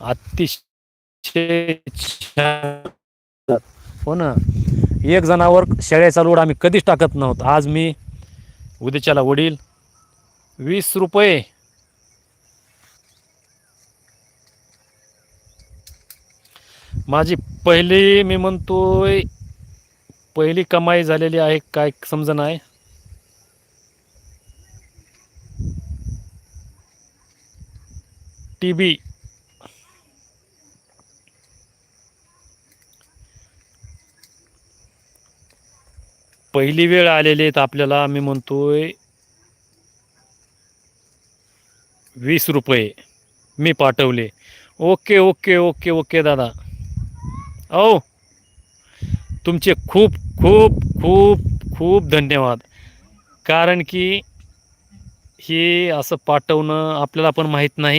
अतिशय छान. हो ना. एक जणावर शेळ्याचा लोड आम्ही कधीच टाकत नव्हतो. आज मी उद्याच्याला वडील वीस रुपये. माझी पहिली मी म्हणतोय पहिली कमाई झालेली आहे काय समजा नाही टी बी. पहिली वेळ आलेली आहेत आपल्याला मी म्हणतोय वीस रुपये. मी पाठवले. ओके ओके ओके ओके दादा. ओ तुमचे खूप खूप खूप खूप धन्यवाद. कारण की हे असं पाठवणं आपल्याला पण माहीत नाही.